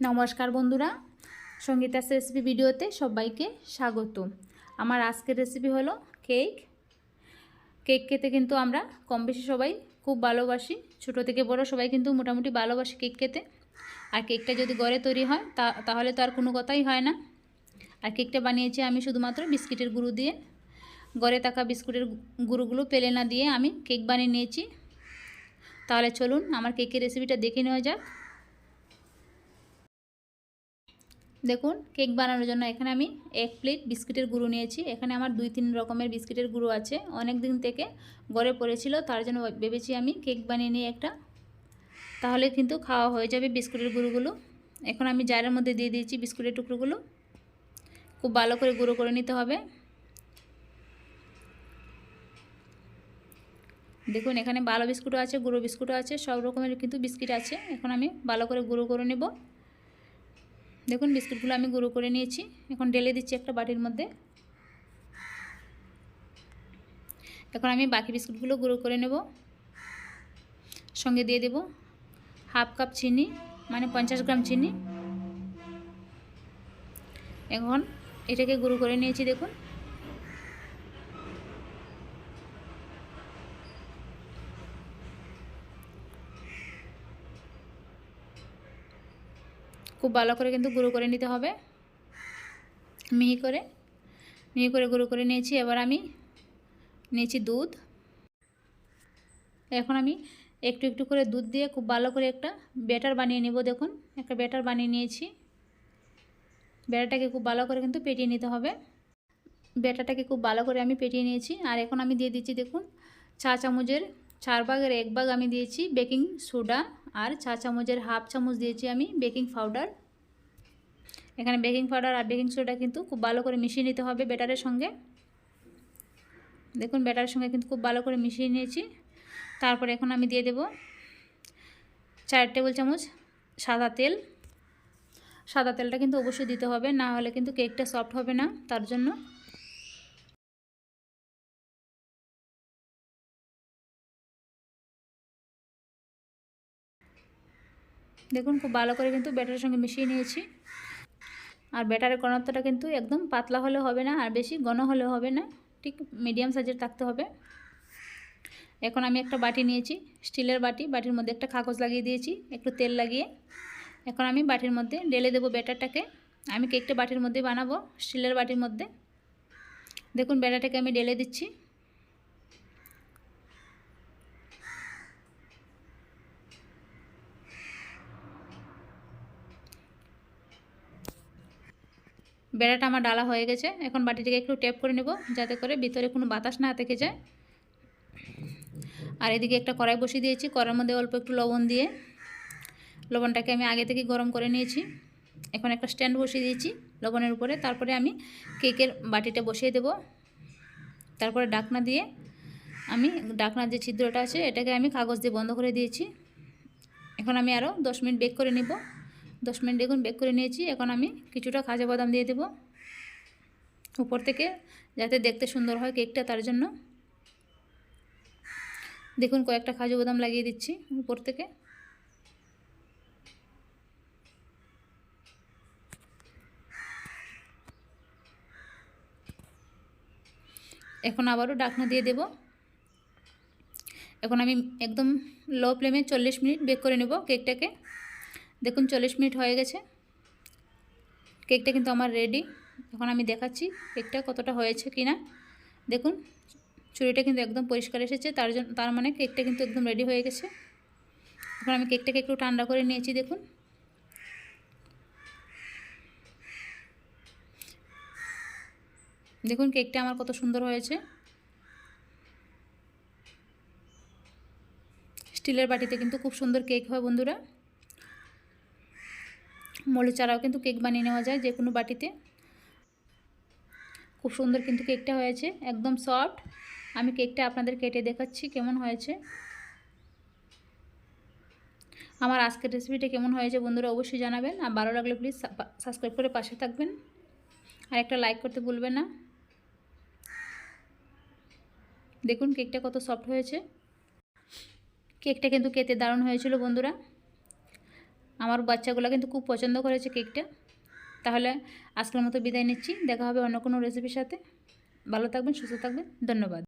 নমস্কার বন্ধুরা। সঙ্গীতাস রেসিপি ভিডিওতে সবাইকে স্বাগত। আমার আজকের রেসিপি হলো কেক। কেক খেতে কিন্তু আমরা কম বেশি সবাই খুব ভালোবাসি। ছোট থেকে বড় সবাই কিন্তু মোটামুটি ভালোবাসি কেক খেতে। আর কেকটা যদি ঘরে তৈরি হয় তাহলে তো আর কোনো কথাই হয় না। আর কেকটা বানিয়েছি আমি শুধুমাত্র বিস্কিটের গুঁড়ো দিয়ে। ঘরে থাকা বিস্কুটের গুঁড়োগুলো পেলে না দিয়ে আমি কেক বানিয়ে নিয়েছি। তাহলে চলুন আমার কেকের রেসিপিটা দেখে নেওয়া যাক। দেখুন, কেক বানানোর জন্য এখানে আমি এক প্লেট বিস্কিটের গুঁড়ো নিয়েছি। এখানে আমার দুই তিন রকমের বিস্কিটের গুঁড়ো আছে। অনেক দিন থেকে গড়ে পড়েছিল, তার জন্য ভেবেছি আমি কেক বানিয়ে নিই একটা। তাহলে কিন্তু খাওয়া হয়ে যাবে বিস্কুটের গুঁড়োগুলো। এখন আমি জারের মধ্যে দিয়ে দিয়েছি বিস্কুটের টুকরোগুলো। খুব ভালো করে গুঁড়ো করে নিতে হবে। দেখুন, এখানে ভালো বিস্কুটও আছে, গুঁড়ো বিস্কুটও আছে, সব রকমের কিন্তু বিস্কিট আছে। এখন আমি ভালো করে গুঁড়ো করে নেব। দেখুন বিস্কুটগুলো আমি গুঁড়ো করে নিয়েছি। এখন ডেলে দিচ্ছি একটা বাটির মধ্যে। এখন আমি বাকি বিস্কুটগুলো গুঁড়ো করে নেব। সঙ্গে দিয়ে দেব হাফ কাপ চিনি মানে পঞ্চাশ গ্রাম চিনি। এখন এটাকে গুঁড়ো করে নিয়েছি দেখুন। খুব ভালো করে কিন্তু গুঁড়ো করে নিতে হবে। মিহি করে। মিহি করে গুঁড়ো করে নিয়েছি। এবার আমি নিয়েছি দুধ। এখন আমি একটু একটু করে দুধ দিয়ে খুব ভালো করে একটা ব্যাটার বানিয়ে নেব দেখুন। একটা ব্যাটার বানিয়ে নিয়েছি। ব্যাটারটাকে খুব ভালো করে কিন্তু পেটিয়ে নিতে হবে। ব্যাটারটাকে খুব ভালো করে আমি পেটিয়ে নিয়েছি। আর এখন আমি দিয়ে দিচ্ছি দেখুন, চা চামচের চার ভাগের এক ভাগ আমি দিয়েছি বেকিং সোডা। আর চা চামচের হাফ চামচ দিয়েছি আমি বেকিং পাউডার। এখানে বেকিং পাউডার আর বেকিং সোডা কিন্তু খুব ভালো করে মিশিয়ে নিতে হবে ব্যাটারের সঙ্গে। দেখুন ব্যাটারের সঙ্গে কিন্তু খুব ভালো করে মিশিয়ে নিয়েছি। তারপরে এখন আমি দিয়ে দেব চার টেবিল চামচ সাদা তেল। সাদা তেলটা কিন্তু অবশ্যই দিতে হবে, না হলে কিন্তু কেকটা সফট হবে না, তার জন্য। দেখুন, খুব ভালো করে কিন্তু ব্যাটারের সঙ্গে মিশিয়ে নিয়েছি। আর ব্যাটারের ঘনত্বটা কিন্তু একদম পাতলা হলে হবে না, আর বেশি ঘন হলে হবে না, ঠিক মিডিয়াম সাইজের থাকতে হবে। এখন আমি একটা বাটি নিয়েছি, স্টিলের বাটি, বাটির মধ্যে একটা কাগজ লাগিয়ে দিয়েছি, একটু তেল লাগিয়ে। এখন আমি বাটির মধ্যে ঢেলে দেবো ব্যাটারটাকে। আমি কেকটা বাটির মধ্যে বানাবো, স্টিলের বাটির মধ্যে। দেখুন, ব্যাটারটাকে আমি ঢেলে দিচ্ছি। বেড়াটা আমার ডালা হয়ে গেছে। এখন বাটিটাকে একটু ট্যাপ করে নেব, যাতে করে ভিতরে কোনো বাতাস না থেকে যায়। আর এদিকে একটা কড়াই বসিয়ে দিয়েছি কড়ার মধ্যে অল্প একটু লবণ দিয়ে। লবণটাকে আমি আগে থেকে গরম করে নিয়েছি। এখন একটা স্ট্যান্ড বসিয়ে দিয়েছি লবণের উপরে। তারপরে আমি কেকের বাটিটা বসিয়ে দেব। তারপরে ডাকনা দিয়ে আমি ডাকনার যে ছিদ্রটা আছে, এটাকে আমি কাগজ দিয়ে বন্ধ করে দিয়েছি। এখন আমি আরও দশ মিনিট বেক করে নেব। দশ মিনিট দেখুন বেক করে নিয়েছি। এখন আমি কিছুটা কাজু বাদাম দিয়ে দেব। উপর থেকে যাতে দেখতে সুন্দর হয় কেকটা তার জন্য। দেখুন কয়েকটা কাজু বাদাম লাগিয়ে দিচ্ছি উপর থেকে। এখন আবারও ডাকনা দিয়ে দেব। এখন আমি একদম লো ফ্লেমে চল্লিশ মিনিট বেক করে নেব কেকটাকে দেখুন চল্লিশ মিনিট হয়ে গেছে। কেকটা কিন্তু আমার রেডি এখন আমি দেখাচ্ছি কেকটা কতটা হয়েছে কি না দেখুন, চুড়িটা কিন্তু একদম পরিষ্কার এসেছে, তার জন্য তার মানে কেকটা কিন্তু একদম রেডি হয়ে গেছে। এখন আমি কেকটাকে একটু ঠান্ডা করে নিয়েছি, দেখুন। দেখুন কেকটা আমার কত সুন্দর হয়েছে। স্টিলের বাটিতে কিন্তু খুব সুন্দর কেক হয় বন্ধুরা। মলি ছাড়াও কিন্তু কেক বানিয়ে নেওয়া যায় যে কোনো বাটিতে। খুব সুন্দর কিন্তু কেকটা হয়েছে, একদম সফট। আমি কেকটা আপনাদের কেটে দেখাচ্ছি কেমন হয়েছে। আমার আজকের রেসিপিটা কেমন হয়েছে বন্ধুরা অবশ্যই জানাবেন। আর ভালো লাগলে প্লিজ সাবস্ক্রাইব করে পাশে থাকবেন। আর একটা লাইক করতে ভুলবেন না। দেখুন কেকটা কত সফট হয়েছে। কেকটা কিন্তু খেতে দারুণ হয়েছিল বন্ধুরা। আমার বাচ্চাগুলো কিন্তু খুব পছন্দ করেছে কেকটা। তাহলে আজকের মতো বিদায় নিচ্ছি, দেখা হবে অন্য কোনো রেসিপির সাথে। ভালো থাকবেন, সুস্থ থাকবেন, ধন্যবাদ।